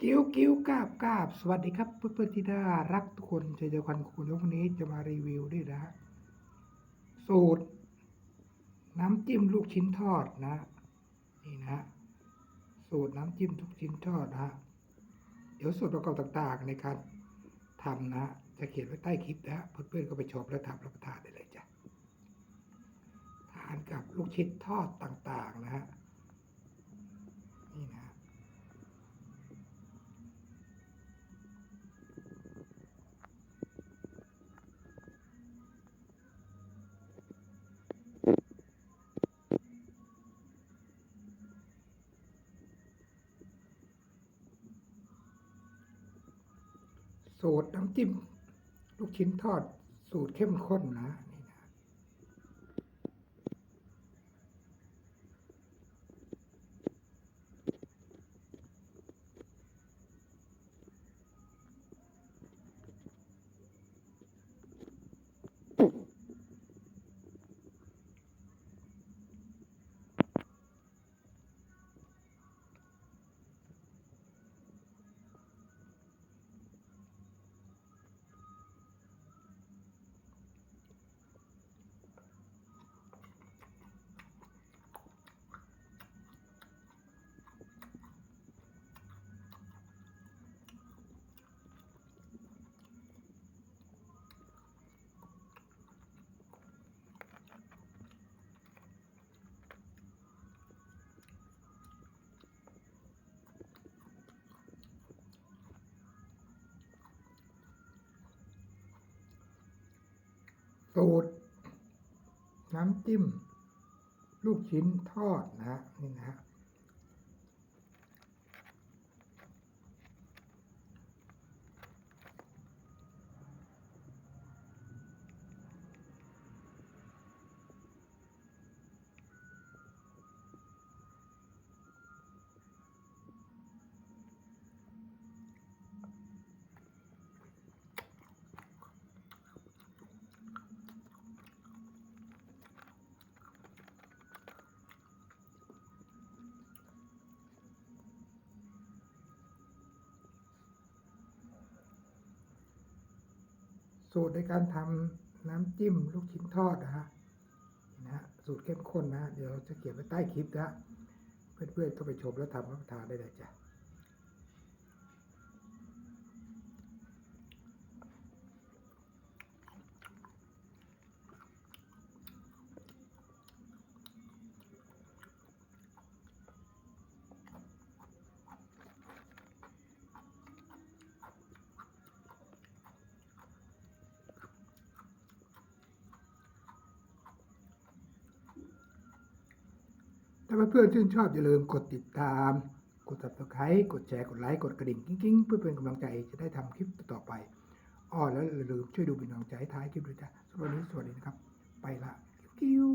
กิ้วกิ้วกาบกาบสวัสดีครับเพื่อนเพื่อนๆที่น่ารักทุกคนเจเจอควันคุณวันนี้จะมารีวิวด้วยนะ สูตร น้ำจิ้มลูกชิ้นทอดนะ นี่นะ สูตรน้ำจิ้มลูกชิ้นทอดนะเดี๋ยวส่วนประกอบต่างๆในการทำนะ จะเขียนไว้ใต้คลิปนะเพื่อนๆก็ไปชมแล้วทำรับประทานได้เลยจ้ะทานกับลูกชิ้นทอดต่างๆนะฮะ สูตรน้ำจิ้ม ลูกชิ้นทอดสูตรเข้มข้นนะนี่นะ สูตร น้ำจิ้ม ลูกชิ้นทอดนะฮะนี่นะฮะ สูตรในการทำน้ำจิ้มลูกชิ้นทอดนะฮะนี่นะฮะสูตรเข้มข้นนะ เดี๋ยวจะเขียนไว้ใต้คลิปนะเพื่อนๆก็ไปชมแล้วทำรับประทานได้เลยจ้ะ ถ้าเพื่อนๆชื่นชอบอย่าลืมกดติดตาม กด subscribe กดแชร์กดไลค์กดกระดิ่งกิ้งๆ เพื่อเป็นกำลังใจจะได้ทำคลิปต่อไปอ้อแล้วอย่าลืมช่วยดูเป็นกำลังใจท้ายคลิปด้วยจ้ะสำหรับวันนี้สวัสดีนะครับ ไปละกิ้ว